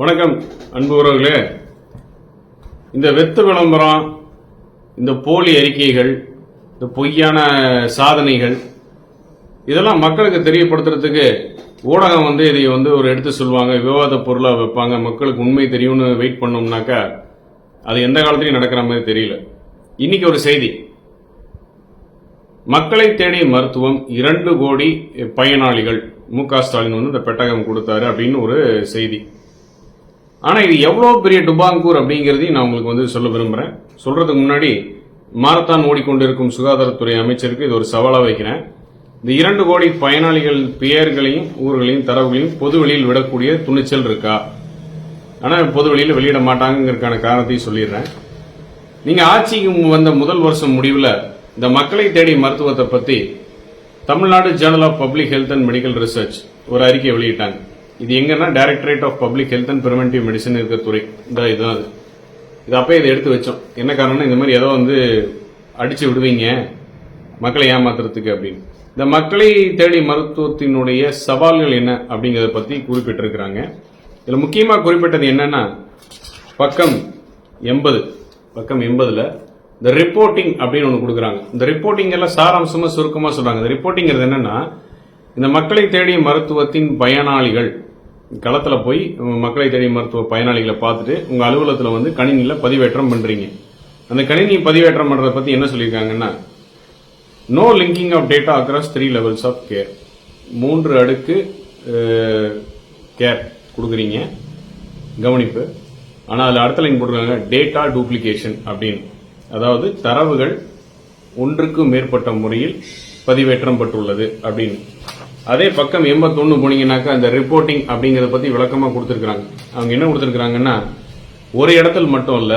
வணக்கம் அன்பு உறவுகளே. இந்த வெத்து விளம்பரம் இந்த போலி அறிக்கைகள் இந்த பொய்யான சாதனைகள் இதெல்லாம் மக்களுக்கு தெரியப்படுத்துறதுக்கு ஊடகம் வந்து இதை வந்து ஒரு எடுத்து சொல்லுவாங்க விவாத பொருளாக வைப்பாங்க மக்களுக்கு உண்மை தெரியும்னு வெயிட் பண்ணோம்னாக்கா அது எந்த காலத்துலையும் நடக்கிற மாதிரி தெரியல. இன்னைக்கு ஒரு செய்தி. மக்களை தேடிய மருத்துவம் இரண்டு கோடி பயனாளிகள். மு க ஸ்டாலின் வந்து இந்த பெட்டகம் கொடுத்தாரு அப்படின்னு ஒரு செய்தி. ஆனால் இது எவ்வளோ பெரிய டுபாங்கூர் அப்படிங்கிறதையும் நான் உங்களுக்கு வந்து சொல்ல விரும்புகிறேன் சொல்கிறதுக்கு முன்னாடி மாரத்தான் ஓடிக்கொண்டிருக்கும் சுகாதாரத்துறை அமைச்சருக்கு இது ஒரு சவாலாக வைக்கிறேன். இந்த இரண்டு கோடி பயனாளிகள் பெயர்களையும் ஊர்களையும் தரவுகளையும் பொது வெளியில் விடக்கூடிய துணிச்சல் இருக்கா? ஆனால் பொது வெளியில் வெளியிட மாட்டாங்கிறதுக்கான காரணத்தையும் சொல்லிடுறேன். நீங்கள் ஆட்சிக்கு வந்த முதல் வருஷம் முடிவில் இந்த மக்களை தேடி மருத்துவத்தை பற்றி Tamil Nadu journal of public health and medical research ஒரு அறிக்கை வெளியிட்டாங்க. இது எங்கன்னா directorate of public health and preventive medicine இருக்கிற துறை. இந்த இதுதான் அது. இது அப்போ இதை எடுத்து வச்சோம். என்ன காரணம்னா இந்த மாதிரி ஏதோ வந்து அடித்து விடுவீங்க. மக்களை ஏமாத்துறதுக்கு அப்படின்னு. இந்த மக்களை தேடி மருத்துவத்தினுடைய சவால்கள் என்ன அப்படிங்கிறத பற்றி குறிப்பிட்டிருக்கிறாங்க. இதில் முக்கியமாக குறிப்பிட்டது என்னன்னா பக்கம் எண்பது. பக்கம் எண்பதில் இந்த ரிப்போர்ட்டிங் அப்படின்னு ஒன்று கொடுக்குறாங்க. இந்த ரிப்போர்ட்டிங் எல்லாம் சாராம்சமாக சுருக்கமாக சொல்கிறாங்க இந்த ரிப்போர்ட்டிங்கிறது என்னென்னா இந்த மக்களை தேடிய மருத்துவத்தின் பயனாளிகள் களத்தில் போய் மக்களை தேடி மருத்துவ பயனாளிகளை பார்த்துட்டு உங்கள் அலுவலகத்தில் வந்து கணினியில் பதிவேற்றம் பண்ணுறீங்க அந்த கணினி பதிவேற்றம் பண்ணுறதை பற்றி என்ன சொல்லியிருக்காங்கன்னா no linking of data across three levels of care மூன்று அடுக்கு கேர் கொடுக்குறீங்க. கவனிப்பு. ஆனால் அதில் அடுத்த லைன் போட்டிருக்காங்க டேட்டா டூப்ளிகேஷன் அப்படின்னு. அதாவது தரவுகள் ஒன்றுக்கு மேற்பட்ட முறையில் பதிவேற்றம் பட்டுள்ளது அப்படின்னு. அதே பக்கம் எண்பத்தொன்னு போனீங்கன்னாக்கா அந்த ரிப்போர்ட்டிங் அப்படிங்கறத பத்தி விளக்கமா கொடுத்துருக்குறாங்க. அவங்க என்ன கொடுத்துருக்குறாங்கன்னா ஒரு இடத்தில் மட்டும் இல்ல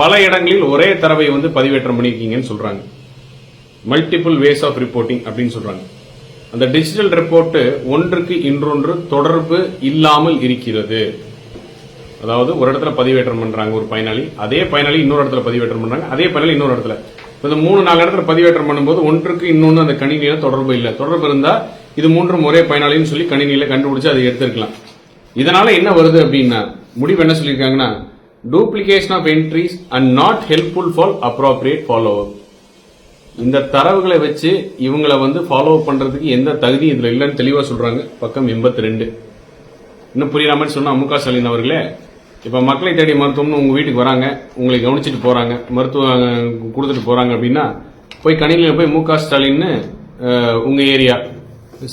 பல இடங்களில் ஒரே தரவை வந்து பதிவேற்றம் பண்ணியிருக்கீங்கன்னு சொல்றாங்க. மல்டிபிள் வேஸ் ஆஃப் ரிப்போர்ட்டிங் அப்படின்னு சொல்றாங்க. அந்த டிஜிட்டல் ரிப்போர்ட் ஒன்றுக்கு இன்னொன்று தொடர்பு இல்லாமல் இருக்கிறது. அதாவது ஒரு இடத்துல பதிவேற்றம் பண்றாங்க ஒரு பயனாளி அதே பயனாளி இன்னொரு இடத்துல பதிவேற்றம் பண்றாங்க அதே பயனாளி இன்னொரு இடத்துல. இப்போ இந்த மூணு நாலு இடத்துல பதிவேற்றம் பண்ணும்போது ஒன்றுக்கு இன்னொன்று அந்த கணினியில் தொடர்பு இல்லை. தொடர்பு இருந்தால் இது மூன்றும் ஒரே பயனாளின்னு சொல்லி கணினியில் கண்டுபிடிச்சு அதை எடுத்திருக்கலாம். இதனால என்ன வருது அப்படின்னா முடிவு என்ன சொல்லியிருக்காங்கன்னா duplication of entries and not helpful for appropriate follow இந்த தரவுகளை வச்சு இவங்களை வந்து ஃபாலோ பண்ணுறதுக்கு எந்த தகுதியும் இதில் இல்லைன்னு தெளிவாக சொல்கிறாங்க பக்கம் எண்பத்தி ரெண்டு. இன்னும் புரியுற மாதிரி சொன்னா மு க ஸ்டாலின் அவர்களே இப்போ மக்களை தேடி மருத்துவம்னு உங்கள் வீட்டுக்கு வராங்க உங்களை கவனிச்சிட்டு போகிறாங்க மருத்துவம் கொடுத்துட்டு போகிறாங்க அப்படின்னா போய் கணினியில் போய் மு க. ஸ்டாலின்னு உங்கள் ஏரியா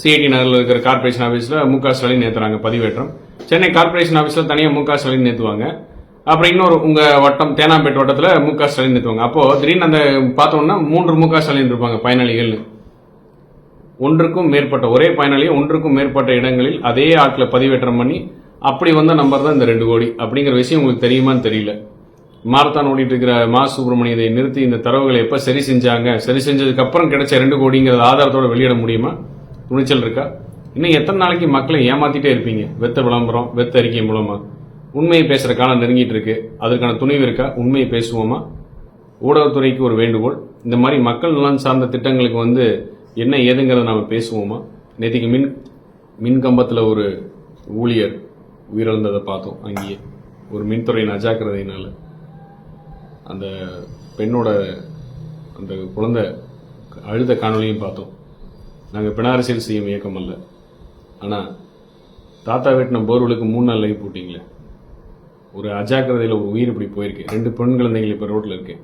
சிஐடி நகரில் இருக்கிற கார்பரேஷன் ஆஃபீஸில் மு க. ஸ்டாலின் ஏற்றுறாங்க பதிவேற்றம். சென்னை கார்பரேஷன் ஆஃபீஸில் தனியாக மு க. ஸ்டாலின் ஏற்றுவாங்க அப்புறம் இன்னொரு உங்கள் வட்டம் தேனாம்பேட் வட்டத்தில் மு க. ஸ்டாலின் ஏற்றுவாங்க அப்போது திடீர்னு அந்த பார்த்தோம்னா மூன்று மு க. ஸ்டாலின் இருப்பாங்க பயனாளிகள்னு. ஒன்றுக்கும் மேற்பட்ட ஒரே பயனாளியை ஒன்றுக்கும் மேற்பட்ட இடங்களில் அதே ஆட்களை பதிவேற்றம் பண்ணி அப்படி வந்த நம்பர் தான் இந்த ரெண்டு கோடி அப்படிங்கிற விஷயம் உங்களுக்கு தெரியுமான்னு தெரியல. மாரத்தான் ஓடிட்டு இருக்கிற மா சுப்பிரமணியத்தை நிறுத்தி இந்த தரவுகளை எப்போ சரி செஞ்சாங்க? சரி செஞ்சதுக்கு அப்புறம் கிடைச்ச ரெண்டு கோடிங்கிறத ஆதாரத்தோட வெளியிட முடியுமா? துணிச்சல் இருக்கா? இன்னும் எத்தனை நாளைக்கு மக்களை ஏமாத்திட்டே இருப்பீங்க? வெத்த விளம்பரம் வெத்த அறிக்கை மூலமா. உண்மையை பேசுற காலம் நெருங்கிட்டு இருக்கு. அதற்கான துணிவு இருக்கா? உண்மையை பேசுவோமா? ஊடகத்துறைக்கு ஒரு வேண்டுகோள். இந்த மாதிரி மக்கள் நலன் சார்ந்த திட்டங்களுக்கு வந்து என்ன ஏதுங்கிறத நாம பேசுவோமா? நேற்றுக்கு மின் மின் கம்பத்தில் ஒரு ஊழியர் உயிரிழந்ததை பார்த்தோம். அங்கேயே ஒரு மின்துறையின் அஜாக்கிரதையினால் அந்த பெண்ணோட அந்த குழந்தை அழுத காணொலியும் பார்த்தோம். நாங்கள் பினாரசியல் செய்யும் இயக்கம் அல்ல. ஆனால் தாத்தா வெட்டின போர்வலுக்கு மூணு நாள் லைவ் போட்டிங்களே. ஒரு அஜாக்கிரதையில் ஒரு உயிர் இப்படி போயிருக்கு. ரெண்டு பெண் குழந்தைகள் இப்போ ரோட்டில் இருக்கு.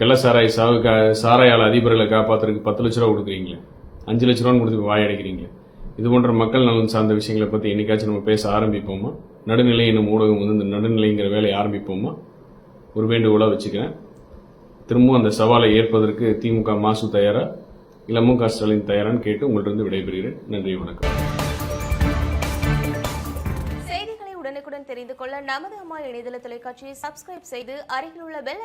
கள்ளசாராய் சாவு கா சாராயால் அதிபர்களை காப்பாற்றுறதுக்கு பத்து லட்ச ரூபா கொடுக்குறீங்களே. அஞ்சு லட்ச ரூபான்னு கொடுத்து வாய் அடைக்கிறீங்களே இது போன்ற மக்கள் நலன் சார்ந்த விஷயங்களை பற்றி என்னைக்காச்சும் நம்ம பேச ஆரம்பிப்போமா? நடுநிலை என்னும் ஊடகம் வந்து இந்த நடுநிலைங்கிற வேலையை ஆரம்பிப்போமா? ஒரு வேண்டுகோளாக வச்சுக்கிறேன். திரும்பவும் அந்த சவாலை ஏற்பதற்கு திமுக மாசு தயாரா? இல்லை மு க ஸ்டாலின் தயாரான்னு கேட்டு உங்கள்கிட்ட இருந்து விடைபெறுகிறேன். நன்றி வணக்கம். செய்திகளை உடனுக்குடன் தெரிந்து கொள்ள நமது அம்மா இணையதள தொலைக்காட்சியை சப்ஸ்கிரைப் செய்து அருகில் உள்ள பெல்